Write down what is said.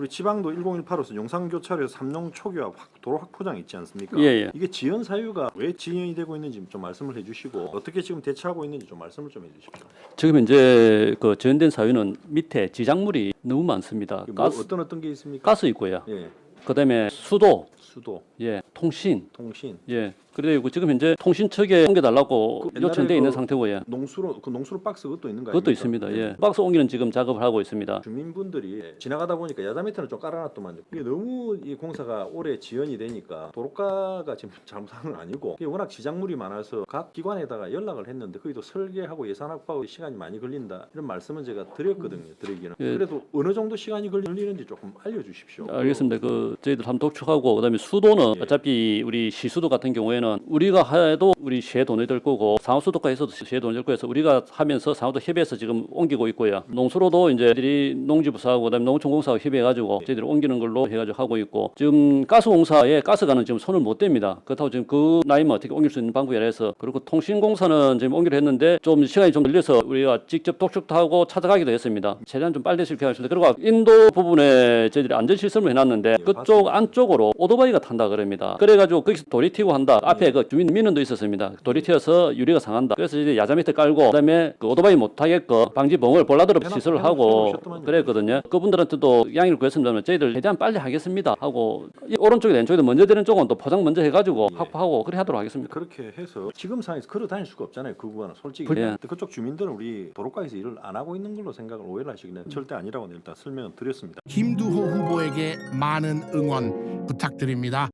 우리 지방도 1018호선 용산교차로에서 초기화 확- 도로 확포장 있지 않습니까? 예, 예. 이게 지연 사유가 왜 지연이 되고 있는지 좀 말씀을 해주시고 어떻게 지금 대처하고 있는지 좀 말씀을 좀 해주십시오. 지금 현재 그 지연된 사유는 밑에 지작물이 너무 많습니다. 뭐 가스 어떤 어떤 게 있습니까? 가스 있고요. 예, 그다음에 수도, 수도, 예, 통신, 통신, 예. 그리고 지금 현재 통신 측에 옮겨달라고 그 옛날에 요청돼 있는 그 상태고요. 농수로 그 농수로 박스 그것도 있는 거 그것도? 있습니다. 예. 예. 박스 옮기는 지금 작업을 하고 있습니다. 주민분들이 지나가다 보니까 야자 밑에는 좀 깔아놨더만 이게 너무 이 공사가 오래 지연이 되니까 도로가가 지금 잘못한 건 아니고 이게 워낙 지작물이 많아서 각 기관에다가 연락을 했는데 거기도 설계하고 예산 확보하고 시간이 많이 걸린다 이런 말씀은 제가 드렸거든요 드리기는 예. 그래도 어느 정도 시간이 걸리는지 조금 알려주십시오 알겠습니다. 그 저희들 한번 독촉하고 그다음에 수도는 예. 어차피 우리 시수도 같은 경우에는 우리가 해도 우리 시에 돈이 들 거고 상호수도가에서도 시에 돈이 들 거여서 우리가 하면서 상호도 협의해서 지금 옮기고 있고요. 농수로도 이제 저희들이 농지부사하고 그다음에 농촌공사하고 협의해가지고 저희들이 옮기는 걸로 해가지고 하고 있고 지금 가스공사에 가스가는 지금 손을 못 댑니다. 그렇다고 지금 그 나이면 어떻게 옮길 수 있는 방법이라 해서 그리고 통신공사는 지금 옮기려 했는데 좀 시간이 좀 걸려서 우리가 직접 독촉도 하고 찾아가기도 했습니다. 최대한 좀 빨리 될수 있게 하겠습니다. 그리고 인도 부분에 저희들이 안전시설을 해놨는데 그쪽 안쪽으로 오토바이가 탄다 그럽니다. 그래가지고 거기서 돌이 튀고 한다. 앞에 그 주민 민원도 있었습니다. 돌이 튀어서 유리가 상한다. 그래서 이제 야자 밑에 깔고 그다음에 그 오토바이 못 타게끔 방지봉을 볼라드롭 해놓- 시설을 하고. 그랬거든요. 그분들한테도 양해를 구했습니다만 저희들 최대한 빨리 하겠습니다 하고 이 오른쪽에 왼쪽에 먼저 되는 쪽은 또 포장 먼저 해가지고 예. 확보하고 그래 하도록 하겠습니다. 그렇게 해서 지금 상황에서 걸어 다닐 수가 없잖아요. 그 구간은 솔직히. 예. 근데 그쪽 주민들은 우리 도로가에서 일을 안 하고 있는 걸로 생각을 오해를 하시기는 절대 아니라고 일단 설명을 드렸습니다. 김두호 후보 에게 많은 응원 부탁드립니다.